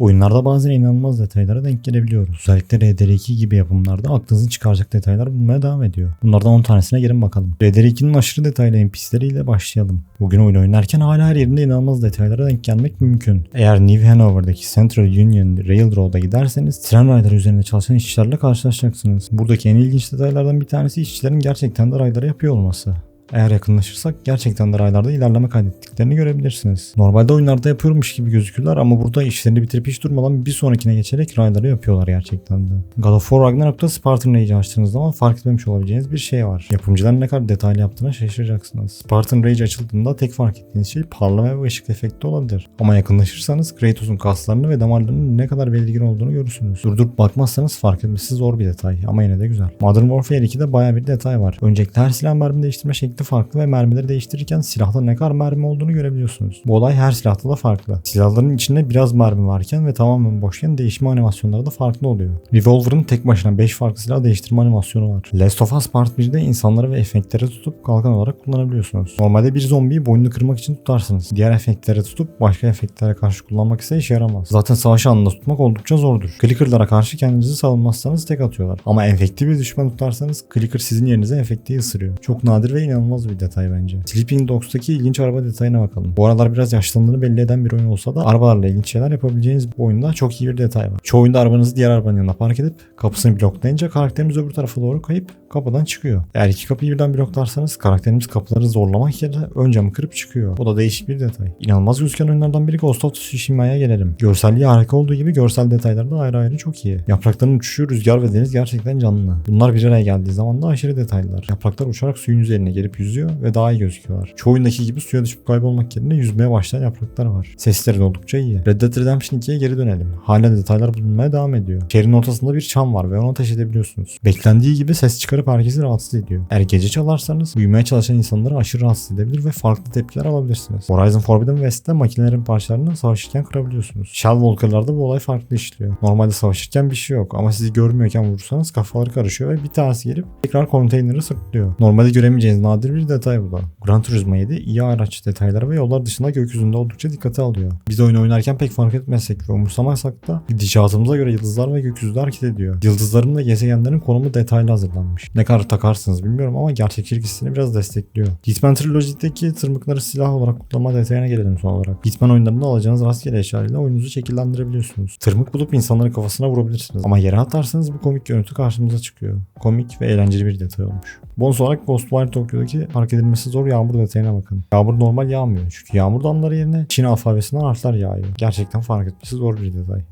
Oyunlarda bazen inanılmaz detaylara denk gelebiliyoruz. Özellikle RDR2 gibi yapımlarda aklınızı çıkaracak detaylar bulmaya devam ediyor. Bunlardan 10 tanesine gelin bakalım. RDR2'nin aşırı detaylı NPC'leriyle başlayalım. Bugün oyun oynarken hala her yerinde inanılmaz detaylara denk gelmek mümkün. Eğer New Hanover'daki Central Union Railroad'a giderseniz tren rayları üzerinde çalışan işçilerle karşılaşacaksınız. Buradaki en ilginç detaylardan bir tanesi işçilerin gerçekten de rayları yapıyor olması. Eğer yakınlaşırsak gerçekten de raylarda ilerleme kaydettiklerini görebilirsiniz. Normalde oyunlarda yapıyormuş gibi gözükürler ama burada işlerini bitirip hiç durmadan bir sonrakine geçerek rayları yapıyorlar gerçekten de. God of War Ragnarok'ta Spartan Rage'i açtığınız zaman fark etmemiş olabileceğiniz bir şey var. Yapımcıların ne kadar detaylı yaptığına şaşıracaksınız. Spartan Rage açıldığında tek fark ettiğiniz şey parlama ve ışık efekti olabilir. Ama yakınlaşırsanız Kratos'un kaslarını ve damarlarının ne kadar belirgin olduğunu görürsünüz. Durdurup bakmazsanız fark etmesi zor bir detay ama yine de güzel. Modern Warfare 2'de baya bir detay var. Öncelikle her silah mermi değiştirme şekli farklı ve mermileri değiştirirken silahta ne kadar mermi olduğunu görebiliyorsunuz. Bu olay her silahta da farklı. Silahların içinde biraz mermi varken ve tamamen boşken değişme animasyonları da farklı oluyor. Revolver'ın tek başına 5 farklı silah değiştirme animasyonu var. Last of Us Part 1'de insanları ve efektleri tutup kalkan olarak kullanabiliyorsunuz. Normalde bir zombiyi boynunu kırmak için tutarsınız. Diğer efektlere tutup başka efektlere karşı kullanmak ise işe yaramaz. Zaten savaş anında tutmak oldukça zordur. Clicker'lara karşı kendinizi savunmazsanız tek atıyorlar. Ama enfekti bir düşman tutarsanız Clicker sizin yerinize enfektiyi ısırıyor. Çok nadir ve inanılmaz bir detay bence. Sleeping Dogs'taki ilginç araba detayına bakalım. Bu aralar biraz yaşlandığını belli eden bir oyun olsa da arabalarla ilginç şeyler yapabileceğiniz bu oyunda çok iyi bir detay var. Çoğu oyunda arabanızı diğer arabanın yanına park edip kapısını bloklayınca karakteriniz öbür tarafa doğru kayıp kapıdan çıkıyor. Eğer iki kapıyı birden bloklarsanız karakterimiz kapıları zorlamak yerine ön camı kırıp çıkıyor. Bu da değişik bir detay. İnanılmaz gözüken oyunlardan biri Ghost of Tsushima'ya gelelim. Görselliği harika olduğu gibi görsel detayları da ayrı ayrı çok iyi. Yaprakların uçuşu, rüzgar ve deniz gerçekten canlı. Bunlar bir araya geldiği zaman da aşırı detaylılar. Yapraklar uçarak suyun üzerine gelip yüzüyor ve daha iyi gözüküyorlar. Çoğu oyundaki gibi suya düşüp kaybolmak yerine yüzmeye başlayan yapraklar var. Sesleri de oldukça iyi. Red Dead Redemption 2'ye geri dönelim. Hala detaylar bulunmaya devam ediyor. Şehrin ortasında bir çam var ve onu ateş edebiliyorsunuz. Beklendiği gibi ses çıkarıp herkesi rahatsız ediyor. Eğer gece çalarsanız uyumaya çalışan insanları aşırı rahatsız edebilir ve farklı tepkiler alabilirsiniz. Horizon Forbidden West'te makinelerin parçalarını savaşırken kırabiliyorsunuz. Shell Walker'larda bu olay farklı işliyor. Normalde savaşırken bir şey yok ama sizi görmüyorken vurursanız kafaları karışıyor ve bir tanesi gelip tekrar konteyneri sırtlıyor. Normalde göremeyeceğiniz nadir bir detay bu da. Gran Turismo 7 iyi araç detayları ve yollar dışında gökyüzünde oldukça dikkate alıyor. Biz oyun oynarken pek fark etmezsek ve umursamazsak da gidişatımıza göre yıldızlar ve gökyüzü hareket ediyor. Yıldızların ve gezegenlerin konumu detaylı hazırlanmış. Ne kadar takarsınız bilmiyorum ama gerçekçilik hissini biraz destekliyor. Hitman Trilogy'deki tırmıkları silah olarak kullanma detayına gelelim son olarak. Hitman oyunlarında alacağınız rastgele eşyayla oyununuzu şekillendirebiliyorsunuz. Tırmık bulup insanların kafasına vurabilirsiniz. Ama yere atarsanız bu komik görüntü karşımıza çıkıyor. Komik ve eğlenceli bir detay olmuş. Bonus olarak Ghostwire Tokyo'daki fark edilmesi zor yağmur detayına bakın. Yağmur normal yağmıyor. Çünkü yağmur damları yerine Çin alfabesinden harfler yağıyor. Gerçekten fark etmesi zor bir detay.